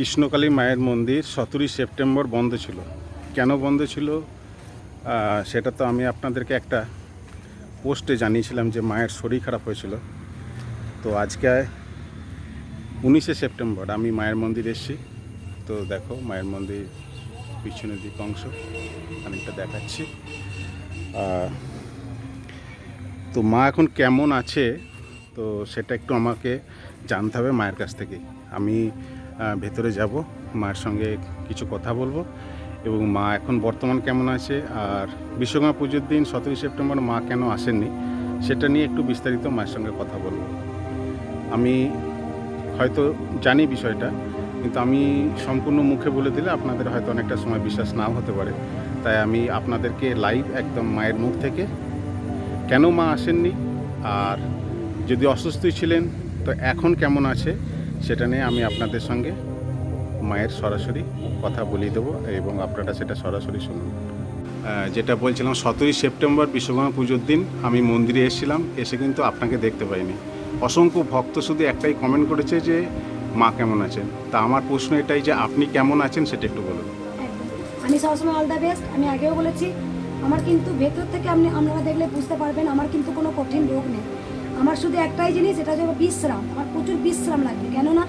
কৃষ্ণকালী মায়ের মন্দির সতেরোই সেপ্টেম্বর বন্ধ ছিল। কেন বন্ধ ছিল? সেটা তো আমি আপনাদেরকে একটা পোস্টে জানিয়েছিলাম যে মায়ের শরীর খারাপ হয়েছিল। তো আজকে উনিশে সেপ্টেম্বর আমি মায়ের মন্দির এসেছি। তো দেখো মায়ের মন্দির পিছনের দিক অংশ, খানিকটা দেখাচ্ছি। তো মা এখন কেমন আছে? তো সেটা একটু আমাকে জানতে হবে মায়ের কাছ থেকে। আমি ভেতরে যাব মায়ের সঙ্গে কিছু কথা বলব এবং মা এখন বর্তমান কেমন আছে আর বিশ্বকর্মা পুজোর দিন সতেরোই সেপ্টেম্বর মা কেন আসেননি সেটা নিয়ে একটু বিস্তারিত মায়ের সঙ্গে কথা বলব। আমি হয়তো জানি বিষয়টা, কিন্তু আমি সম্পূর্ণ মুখে বলে দিলে আপনাদের হয়তো অনেকটা সময় বিশ্বাস নাও হতে পারে। তাই আমি আপনাদেরকে লাইভ একদম মায়ের মুখ থেকে কেন মা আসেননি আর যদি অসুস্থই ছিলেন, তো এখন কেমন আছে সেটা নিয়ে আমি আপনাদের সঙ্গে মায়ের সরাসরি কথা বলিয়ে দেবো এবং আপনারা সেটা সরাসরি শুনুন। যেটা বলছিলাম, সতেরোই সেপ্টেম্বর বিশ্বকর্মা পুজোর দিন আমি মন্দিরে এসেছিলাম, এসে কিন্তু আপনাকে দেখতে পাইনি। অসংখ্য ভক্ত শুধু একটাই কমেন্ট করেছে যে, মা কেমন আছেন? তা আমার প্রশ্ন এটাই যে, আপনি কেমন আছেন? সেটা একটু বলুন। আমি সবসময় অল দ্য বেস্ট আমি আগেও বলেছি, আমার কিন্তু ভেতর থেকে আপনি, আপনারা দেখলে বুঝতে পারবেন, আমার কিন্তু কোনো কঠিন রোগ নেই। আমার শুধু একটাই জিনিস, এটা হচ্ছে বিশ্রাম। আমার প্রচুর বিশ্রাম লাগবে। কেননা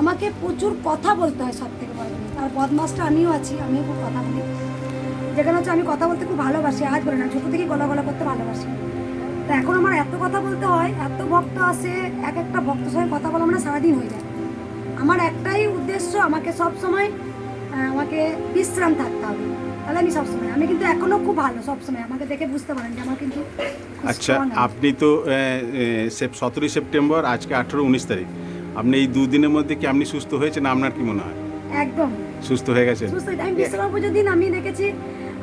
আমাকে প্রচুর কথা বলতে হয় সব থেকে বড় আর বদমাসটা আমিও আছি, আমিও খুব কথা বলি। যেখানে হচ্ছে আমি কথা বলতে খুব ভালোবাসি, আজ বলে না, ছোটো থেকে গলা গলা করতে ভালোবাসি। তো এখন আমার এত কথা বলতে হয়, এত ভক্ত আসে এক একটা ভক্তের সঙ্গে কথা বলা মানে সারাদিন হয়ে যায়। আমার একটাই উদ্দেশ্য, আমাকে সব সময় আমাকে বিশ্রাম থাকতে হবে। তাহলে আমি সবসময় আমি কিন্তু এখনও খুব ভালো সবসময়। আমাকে দেখে বুঝতে পারেন যে আমার কিন্তু আচ্ছা আপনি তো সতেরোই সেপ্টেম্বর আজকে আঠেরো উনিশ তারিখ। আপনি এই দুদিনের মধ্যে কি আপনি সুস্থ হয়েছেন? আপনার কি মনে হয়? একদম। সুস্থ হয়ে গেছে সুস্থ আমি বিশ্বকর্মা পুজোর দিন আমি দেখেছি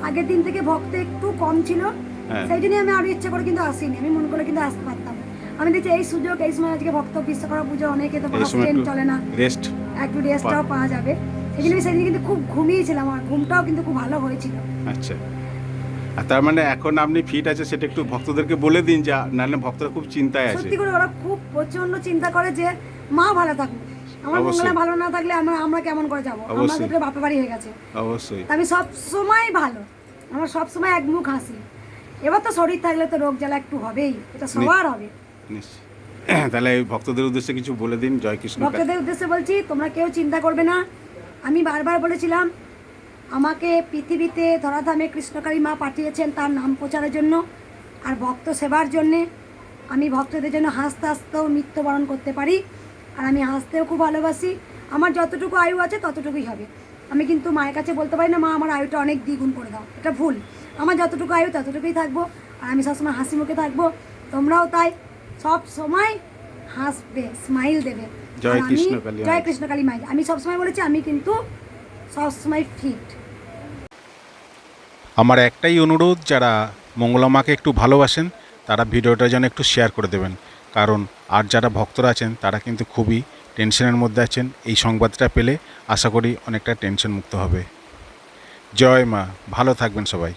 আগের দিন থেকে ভক্ত একটু কম ছিল। হ্যাঁ। সেই জন্যই আমি আরও ইচ্ছা করে কিন্তু আসিনি। আমি মন করে কিন্তু আসতে পারতাম। আমি দেখছি এই সুযোগ এই সময় আজকে ভক্ত বিশ্বকর্মা পুজো অনেকে তো চলে না। রেস্ট একটু রেস্টটাও পাওয়া যাবে। সেই জন্য সেদিন কিন্তু খুব ঘুমিয়েছিলাম আর ঘুমটাও কিন্তু খুব ভালো হয়েছিল। আচ্ছা। আর তার মানে এখন আপনি ফিট আছে সেটা একটু ভক্তদেরকে বলে দিন যে নাহলে ভক্তরা খুব চিন্তায় আছে। সত্যি করে ওরা খুব প্রচণ্ড চিন্তা করে যে মা ভালো থাকুক। আমার। মঙ্গলা ভালো না থাকলে আমরা আমরা কেমন করে যাব। আমাদের তো বাপের বাড়ি হয়ে গেছে। অবশ্যই। আমি সব সময় ভালো। আমার সব সময় এক মুখ হাসি। এবার তো শরীর থাকলে তো রোগ জ্বালা একটু হবেই। এটা সবার হবে। তাহলে ভক্তদের উদ্দেশ্যে কিছু বলে দিন জয় কৃষ্ণ। ভক্তদের উদ্দেশ্যে বলছি তোমরা কেউ চিন্তা করবে না। আমি বারবার বলেছিলাম, আমাকে পৃথিবীতে ধরাধামে কৃষ্ণকালী মা পাঠিয়েছেন তার নাম প্রচারের জন্য আর ভক্ত সেবার জন্যে। আমি ভক্তদের জন্য হাসতে হাসতেও মৃত্যুবরণ করতে পারি আর আমি হাসতেও খুব ভালোবাসি। আমার যতটুকু আয়ু আছে ততটুকুই হবে। আমি কিন্তু মায়ের কাছে বলতে পারি না, মা, আমার আয়ুটা অনেক দ্বিগুণ করে দাও। এটা ভুল। আমার যতটুকু আয়ু ততটুকুই থাকব আর আমি সবসময় হাসি মুখে থাকব। তোমরাও তাই। সব সময় হাসবে স্মাইল দেবে। জয় আর আমি- কৃষ্ণকালী জয় মাই আমি সবসময় বলেছি আমি কিন্তু সবসময় ফিট আমার একটাই অনুরোধ যারা মঙ্গলা মাকে একটু ভালোবাসেন তারা ভিডিওটা যেন একটু শেয়ার করে দেবেন। কারণ আর যারা ভক্তরা আছেন তারা কিন্তু খুবই টেনশনের মধ্যে আছেন। এই সংবাদটা পেলে আশা করি অনেকটা টেনশন মুক্ত হবে। জয় মা ভালো থাকবেন সবাই।